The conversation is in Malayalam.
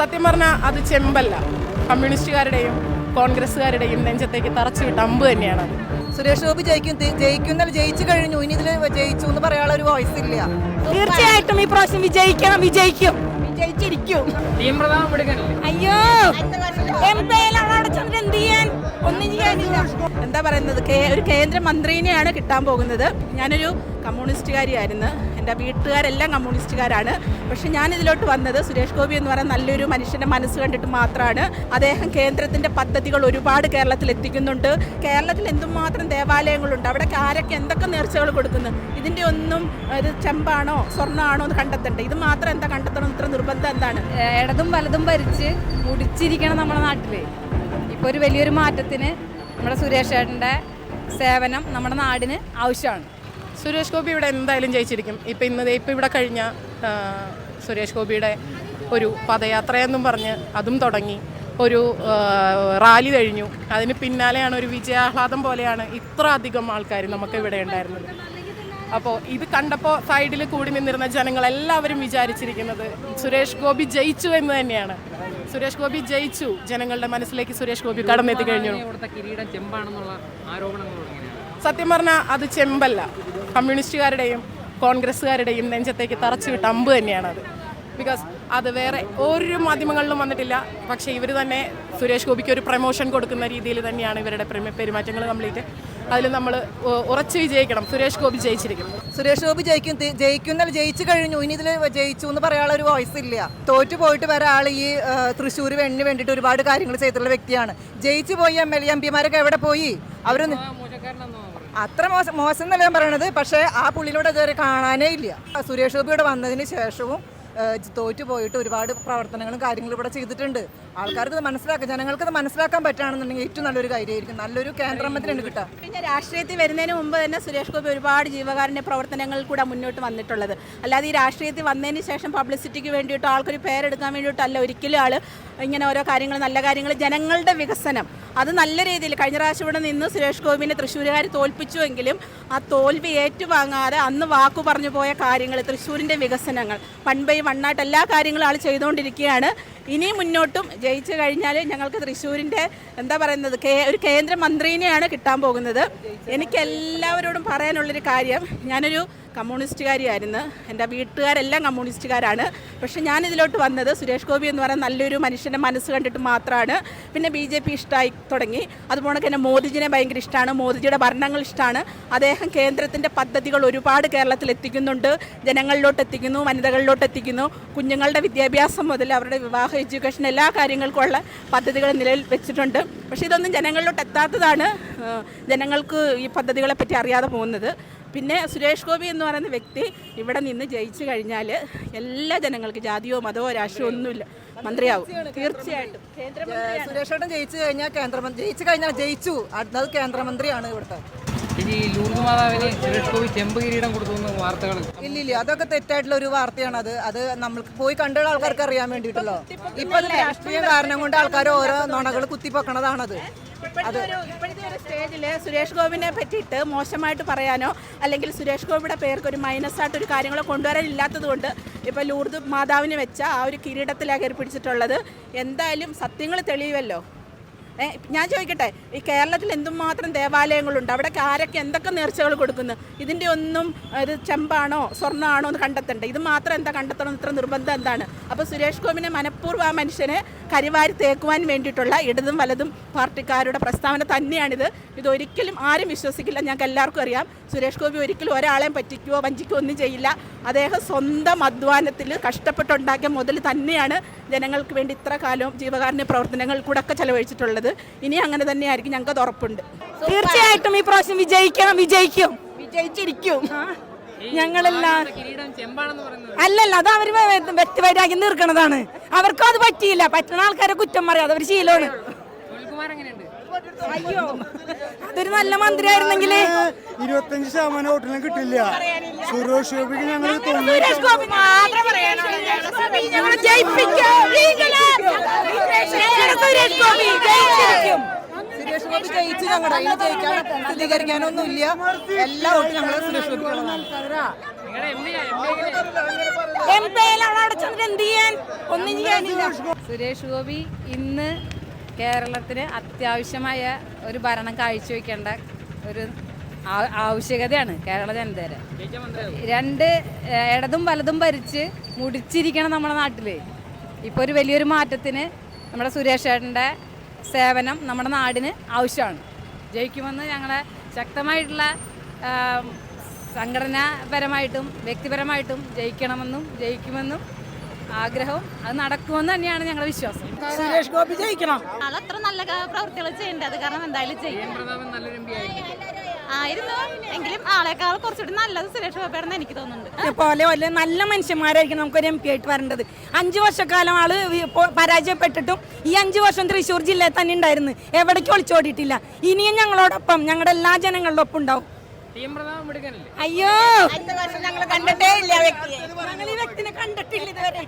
സത്യം പറഞ്ഞാൽ അത് ചെമ്പല്ല. കമ്മ്യൂണിസ്റ്റുകാരുടെയും കോൺഗ്രസ്സുകാരുടെയും നെഞ്ചത്തേക്ക് തറച്ചു വിട്ട അമ്പ് തന്നെയാണ് അത്. സുരേഷ് ഗോപി ജയിക്കും ജയിക്കുന്ന ജയിക്കുന്നല്ല ജയിച്ചു കഴിഞ്ഞു. ഇനി ഇതിൽ ജയിച്ചു എന്ന് പറയാനുള്ള ഒരു വോയിസ് ഇല്ല. തീർച്ചയായിട്ടും ഈ പ്രാവശ്യം വിജയിക്കണം വിജയിക്കും. വിജയിച്ചിരിക്കും. അയ്യോ എന്ത് ചെയ്യാൻ? ഒന്നും ചെയ്യാനില്ല. എന്താ പറയുന്നത് ഒരു ഒരു കേന്ദ്രമന്ത്രിനെയാണ് കിട്ടാൻ പോകുന്നത്. ഞാനൊരു കമ്മ്യൂണിസ്റ്റുകാരിയായിരുന്നു. എന്റെ വീട്ടുകാരെല്ലാം കമ്മ്യൂണിസ്റ്റുകാരാണ്. പക്ഷെ ഞാൻ ഇതിലോട്ട് വന്നത് സുരേഷ് ഗോപി എന്ന് പറയുന്ന നല്ലൊരു മനുഷ്യന്റെ മനസ്സ് കണ്ടിട്ട് മാത്രമാണ്. അദ്ദേഹം കേന്ദ്രത്തിന്റെ പദ്ധതികൾ ഒരുപാട് കേരളത്തിൽ എത്തിക്കുന്നുണ്ട് കേരളത്തിൽ എന്തുമാത്രം ദേവാലയങ്ങളുണ്ട്? അവിടെ ആരൊക്കെ എന്തൊക്കെ നേർച്ചകൾ കൊടുക്കുന്നു? ഇതിന്റെ ഒന്നും ഇത് ചെമ്പാണോ സ്വർണമാണോ എന്ന് കണ്ടെത്തണ്ടേ? ഇത് മാത്രം എന്താ കണ്ടെത്തണം? ഇത്ര നിർബന്ധം എന്താണ്? ഇടതും വലതും ഭരിച്ച് മുടിച്ചിരിക്കണം നമ്മുടെ നാട്ടിൽ. ഇപ്പോൾ ഒരു വലിയൊരു മാറ്റത്തിന് നമ്മുടെ സുരേഷ് ഏട്ടന്റെ സേവനം നമ്മുടെ നാടിന് ആവശ്യമാണ്. സുരേഷ് ഗോപി ഇവിടെ എന്തായാലും ജയിച്ചിരിക്കും. ഇപ്പം ഇന്ന് ഇപ്പം ഇവിടെ കഴിഞ്ഞ സുരേഷ് ഗോപിയുടെ ഒരു പദയാത്രയെന്നും പറഞ്ഞ് അതും തുടങ്ങി. ഒരു റാലി കഴിഞ്ഞു. അതിന് പിന്നാലെയാണ് ഒരു വിജയാഹ്ലാദം പോലെയാണ് ഇത്ര അധികം ആൾക്കാർ നമുക്ക് ഇവിടെ ഉണ്ടായിരുന്നത്. അപ്പോൾ ഇത് കണ്ടപ്പോൾ സൈഡിൽ കൂടി നിന്നിരുന്ന ജനങ്ങൾ എല്ലാവരും വിചാരിച്ചിരിക്കുന്നത് സുരേഷ് ഗോപി ജയിച്ചു എന്ന് തന്നെയാണ്. സുരേഷ് ഗോപി ജയിച്ചു. ജനങ്ങളുടെ മനസ്സിലേക്ക് സുരേഷ് ഗോപി കടന്നെത്തി കഴിഞ്ഞു. സത്യം പറഞ്ഞാൽ അത് ചെമ്പല്ല. കമ്മ്യൂണിസ്റ്റുകാരുടെയും കോൺഗ്രസ്സുകാരുടെയും നെഞ്ചത്തേക്ക് തറച്ചു വിട്ട അമ്പ് തന്നെയാണ് അത്. ബിക്കോസ് അത് വേറെ ഒരു മാധ്യമങ്ങളിലും വന്നിട്ടില്ല. പക്ഷേ ഇവർ തന്നെ സുരേഷ് ഗോപിക്ക് ഒരു പ്രൊമോഷൻ കൊടുക്കുന്ന രീതിയിൽ തന്നെയാണ് ഇവരുടെ പെരുമ- പെരുമാറ്റങ്ങൾ കംപ്ലീറ്റ് അതിൽ നമ്മൾ ഉറച്ചു വിജയിക്കണം. സുരേഷ് ഗോപി ജയിച്ചിരിക്കുന്നു. സുരേഷ് ഗോപി ജയിക്കും ജയിക്കുന്ന ജയിച്ചു കഴിഞ്ഞു. ഇനി ഇതിൽ ജയിച്ചു എന്ന് പറയാനുള്ള ഒരു വോയിസ് ഇല്ല. തോറ്റു പോയിട്ട് വരെ ആൾ ഈ തൃശ്ശൂർ വെണ്ണിന് വേണ്ടിയിട്ട് ഒരുപാട് കാര്യങ്ങൾ ചെയ്തിട്ടുള്ള വ്യക്തിയാണ്. ജയിച്ചു പോയി എം എൽ എം പിമാരൊക്കെ എവിടെ പോയി? അവർ അത്ര മോശം മോശം എന്നല്ല ഞാൻ പറയണത്. പക്ഷേ ആ പുള്ളിയിലൂടെ ഇതുവരെ കാണാനേ ഇല്ല. സുരേഷ് ഗോപി ഇവിടെ വന്നതിന് ശേഷവും തോറ്റു പോയിട്ട് ഒരുപാട് പ്രവർത്തനങ്ങളും കാര്യങ്ങളും ഇവിടെ ചെയ്തിട്ടുണ്ട്. ആൾക്കാർക്ക് ഇത് മനസ്സിലാക്കാം. ജനങ്ങൾക്ക് ഇത് മനസ്സിലാക്കാൻ പറ്റുകയാണെന്നുണ്ടെങ്കിൽ ഏറ്റവും നല്ലൊരു കാര്യമായിരിക്കും. നല്ലൊരു കേന്ദ്രമന്ത്രി കിട്ടുക. കിട്ടാം പിന്നെ രാഷ്ട്രീയത്തിൽ വരുന്നതിന് മുമ്പ് തന്നെ സുരേഷ് ഗോപി ഒരുപാട് ജീവകാരുണ്യ പ്രവർത്തനങ്ങളിൽ കൂടെ മുന്നോട്ട് വന്നിട്ടുള്ളത്. അല്ലാതെ ഈ രാഷ്ട്രീയത്തിൽ വന്നതിന് ശേഷം പബ്ലിസിറ്റിക്ക് വേണ്ടിയിട്ടോ ആൾക്കൊരു പേരെടുക്കാൻ വേണ്ടിയിട്ടോ അല്ല ഒരിക്കലും ആൾ ഇങ്ങനെ ഓരോ കാര്യങ്ങൾ നല്ല കാര്യങ്ങൾ ജനങ്ങളുടെ വികസനം. അത് നല്ല രീതിയിൽ കഴിഞ്ഞ പ്രാവശ്യം ഇവിടെ നിന്ന് സുരേഷ് ഗോപിനെ തൃശ്ശൂരുകാർ തോൽപ്പിച്ചുവെങ്കിലും ആ തോൽവി ഏറ്റുവാങ്ങാതെ അന്ന് വാക്കു പറഞ്ഞു പോയ കാര്യങ്ങൾ തൃശ്ശൂരിന്റെ വികസനങ്ങൾ വൺ ബൈ വണ്ണായിട്ട് എല്ലാ കാര്യങ്ങളും ആൾ ചെയ്തുകൊണ്ടിരിക്കുകയാണ് ഇനി മുന്നോട്ടും ജയിച്ചു കഴിഞ്ഞാൽ ഞങ്ങൾക്ക് തൃശ്ശൂരിന്റെ എന്താ പറയുന്നത് ഒരു കേന്ദ്രമന്ത്രിനെയാണ് കിട്ടാൻ പോകുന്നത്. എനിക്ക് എല്ലാവരോടും പറയാനുള്ളൊരു കാര്യം ഞാനൊരു കമ്മ്യൂണിസ്റ്റുകാരിയായിരുന്നു. എന്റെ വീട്ടുകാരെല്ലാം കമ്മ്യൂണിസ്റ്റുകാരാണ്. പക്ഷേ ഞാൻ ഇതിലോട്ട് വന്നത് സുരേഷ് ഗോപി എന്ന് പറയുന്ന നല്ലൊരു മനുഷ്യന്റെ മനസ്സ് കണ്ടിട്ട് മാത്രമാണ്. പിന്നെ ബി ജെ പി ഇഷ്ടമായി തുടങ്ങി. അതുപോലെ തന്നെ മോദിജിനെ ഭയങ്കര ഇഷ്ടമാണ് മോദിജിയുടെ ഭരണങ്ങൾ ഇഷ്ടമാണ് അദ്ദേഹം കേന്ദ്രത്തിന്റെ പദ്ധതികൾ ഒരുപാട് കേരളത്തിൽ എത്തിക്കുന്നുണ്ട്. ജനങ്ങളിലോട്ട് എത്തിക്കുന്നു വനിതകളിലോട്ട് എത്തിക്കുന്നു. കുഞ്ഞുങ്ങളുടെ വിദ്യാഭ്യാസം മുതൽ അവരുടെ വിവാഹ എഡ്യൂക്കേഷൻ എല്ലാ കാര്യങ്ങൾക്കുമുള്ള പദ്ധതികൾ നിലയിൽ വെച്ചിട്ടുണ്ട്. പക്ഷേ ഇതൊന്നും ജനങ്ങളിലോട്ട് എത്താത്തതാണ് ജനങ്ങൾക്ക് ഈ പദ്ധതികളെപ്പറ്റി അറിയാതെ പോകുന്നത്. പിന്നെ സുരേഷ് ഗോപി എന്ന് പറയുന്ന വ്യക്തി ഇവിടെ നിന്ന് ജയിച്ചു കഴിഞ്ഞാൽ എല്ലാ ജനങ്ങൾക്കും ജാതിയോ മതമോ രാഷ്ട്രീയമോ ഒന്നുമില്ല. മന്ത്രിയാവും. തീർച്ചയായിട്ടും. സുരേഷ് ജയിച്ചു കഴിഞ്ഞാൽ കേന്ദ്രമന്ത്രി ജയിച്ചു കഴിഞ്ഞാൽ ജയിച്ചു. അടുത്തത് കേന്ദ്രമന്ത്രിയാണ് ഇവിടുത്തെ. ഇനി ലൂർദ് മാതാവിന് സുരേഷ് ഗോപി ചെമ്പ് കിരീടം കൊടുത്തു വാർത്തകൾ. ഇല്ല ഇല്ല അതൊക്കെ തെറ്റായിട്ടുള്ള ഒരു വാർത്തയാണ് അത്. അത് നമ്മൾക്ക് പോയി കണ്ടുള്ള ആൾക്കാർക്ക് അറിയാൻ വേണ്ടിയിട്ടല്ലോ ഇപ്പൊ അത് രാഷ്ട്രീയ കാരണം കൊണ്ട് ആൾക്കാർ ഓരോ നുണകൾ കുത്തിപ്പൊക്കണതാണത്. ഇപ്പോഴത്തെ ഒരു സ്റ്റേജിൽ സുരേഷ് ഗോപിനെ പറ്റിയിട്ട് മോശമായിട്ട് പറയാനോ അല്ലെങ്കിൽ സുരേഷ് ഗോപിയുടെ പേർക്ക് ഒരു മൈനസ് ആയിട്ട് ഒരു കാര്യങ്ങളോ കൊണ്ടുവരാനില്ലാത്തത് കൊണ്ട് ഇപ്പോൾ ലൂർദ് മാതാവിന് വെച്ച ആ ഒരു കിരീടത്തിലാണ് കയറി പിടിച്ചിട്ടുള്ളത്. എന്തായാലും സത്യങ്ങൾ തെളിയുമല്ലോ ഞാൻ ചോദിക്കട്ടെ ഈ കേരളത്തിൽ എന്തുമാത്രം ദേവാലയങ്ങളുണ്ട്? അവിടെ ആരൊക്കെ എന്തൊക്കെ നേർച്ചകൾ കൊടുക്കുന്നു? ഇതിന്റെ ഒന്നും ഒരു ചെമ്പാണോ സ്വർണമാണോ എന്ന് കണ്ടെത്തണ്ടേ? ഇത് മാത്രം എന്താ കണ്ടെത്തണം? ഇത്ര നിർബന്ധം എന്താണ്? അപ്പോൾ സുരേഷ് ഗോപിനെ മനഃപൂർവം ആ മനുഷ്യനെ കരിവാരി തേക്കുവാൻ വേണ്ടിയിട്ടുള്ള ഇടതും വലതും പാർട്ടിക്കാരുടെ പ്രസ്താവന തന്നെയാണിത്. ഇതൊരിക്കലും ആരും വിശ്വസിക്കില്ല. ഞങ്ങൾക്ക് എല്ലാവർക്കും അറിയാം. സുരേഷ് ഗോപി ഒരിക്കലും ഒരാളെയും പറ്റിക്കുകയോ വഞ്ചിക്കുകയോ ഒന്നും ചെയ്യില്ല. അദ്ദേഹം സ്വന്തം അധ്വാനത്തിൽ കഷ്ടപ്പെട്ടുണ്ടാക്കിയ മുതൽ തന്നെയാണ് ജനങ്ങൾക്ക് വേണ്ടി ഇത്ര കാലവും ജീവകാരുണ്യ പ്രവർത്തനങ്ങൾ കൂടെ ഒക്കെ ചെലവഴിച്ചിട്ടുള്ളത്. ഇനി അങ്ങനെ തന്നെയായിരിക്കും ഞങ്ങൾക്ക് അത് ഉറപ്പുണ്ട് തീർച്ചയായിട്ടും ഈ പ്രാവശ്യം വിജയിക്കണം വിജയിക്കും. വിജയിച്ചിരിക്കും. ഞങ്ങളെല്ലാം കിരീടം ചെമ്പാണെന്ന് പറയുന്നത്. അല്ലല്ല അത് അവർ വ്യ- നിർക്കണതാണ്. തീർക്കണതാണ് അവർക്കും അത് പറ്റിയില്ല. പറ്റുന്ന ആൾക്കാരെ കുറ്റം പറയാതെ അവർ ശീലമാണ്. എങ്ങനെയുണ്ട് അയ്യോ അതൊരു നല്ല മന്ത്രിയായിരുന്നെങ്കിൽ ഇരുപത്തഞ്ച് ശതമാനം വോട്ടിനും കിട്ടില്ല. സുരേഷ് ഗോപിക്ക് ഞങ്ങൾ സുരേഷ് ഗോപി മാത്രം ഞങ്ങൾ സുരേഷ് ഗോപി ജയിച്ചിരിക്കും. സുരേഷ് ഗോപി ജയിച്ചു ഞങ്ങളുടെ ഇനി ജയിക്കാൻ സ്ഥിരീകരിക്കാനൊന്നും ഇല്ല എല്ലാ വോട്ടും ഞങ്ങൾ സുരേഷ് ഗോപിക്കുള്ളതാണ് നിങ്ങളുടെ എം പി എം പി എങ്ങനെ? എം പി അവിടെ ചെന്നിട്ട് എന്ത് ചെയ്യാൻ? ഒന്നും ചെയ്യാനില്ല. സുരേഷ് ഗോപി ഇന്ന് കേരളത്തിന് അത്യാവശ്യമായ ഒരു ഭരണം കാഴ്ചവെക്കേണ്ട ഒരു ആവശ്യകതയാണ് കേരള ജനതയുടെ. രണ്ട് ഇടതും വലതും ഭരിച്ച് മുടിച്ചിരിക്കണം നമ്മുടെ നാട്ടിൽ ഇപ്പോൾ ഒരു വലിയൊരു മാറ്റത്തിന് നമ്മുടെ സുരേഷ് ഏട്ടന്റെ സേവനം നമ്മുടെ നാടിന് ആവശ്യമാണ്. ജയിക്കുമെന്ന് ഞങ്ങളെ ശക്തമായിട്ടുള്ള സംഘടനാപരമായിട്ടും വ്യക്തിപരമായിട്ടും ജയിക്കണമെന്നും ജയിക്കുമെന്നും ആഗ്രഹവും അത് നടക്കുമെന്ന് തന്നെയാണ് ഞങ്ങളുടെ വിശ്വാസം. സുരേഷ് ഗോപി ജയിക്കണം. അത്ര നല്ല പ്രവൃത്തികൾ ചെയ്യേണ്ടത് അത് കാരണം എന്തായാലും ചെയ്യും. ആയിരുന്നു. ആയിരുന്നു. എങ്കിലും ആളെക്കാൾ കുറച്ചുകൂടി നല്ലത് സുരേഷ് ഗോപിയാണെന്ന് എനിക്ക് തോന്നുന്നുണ്ട്. പോലെ പോലെ നല്ല മനുഷ്യന്മാരായിരിക്കും നമുക്കൊരു എം പി ആയിട്ട് വരേണ്ടത്. അഞ്ച് വർഷക്കാലം ആൾ പരാജയപ്പെട്ടിട്ടും ഈ അഞ്ച് വർഷം തൃശ്ശൂർ ജില്ലയിൽ തന്നെ ഉണ്ടായിരുന്നു. എവിടേക്കും ഒളിച്ചോടിയിട്ടില്ല. ഇനിയും ഞങ്ങളോടൊപ്പം ഞങ്ങളുടെ എല്ലാ ജനങ്ങളുടെ ഒപ്പം ഉണ്ടാവും. അയ്യോ. ഞങ്ങൾ കണ്ടിട്ടേ ഇല്ല വ്യക്തിയെ. ഞങ്ങൾ ഈ വ്യക്തിനെ കണ്ടിട്ടില്ല ഇതുവരെ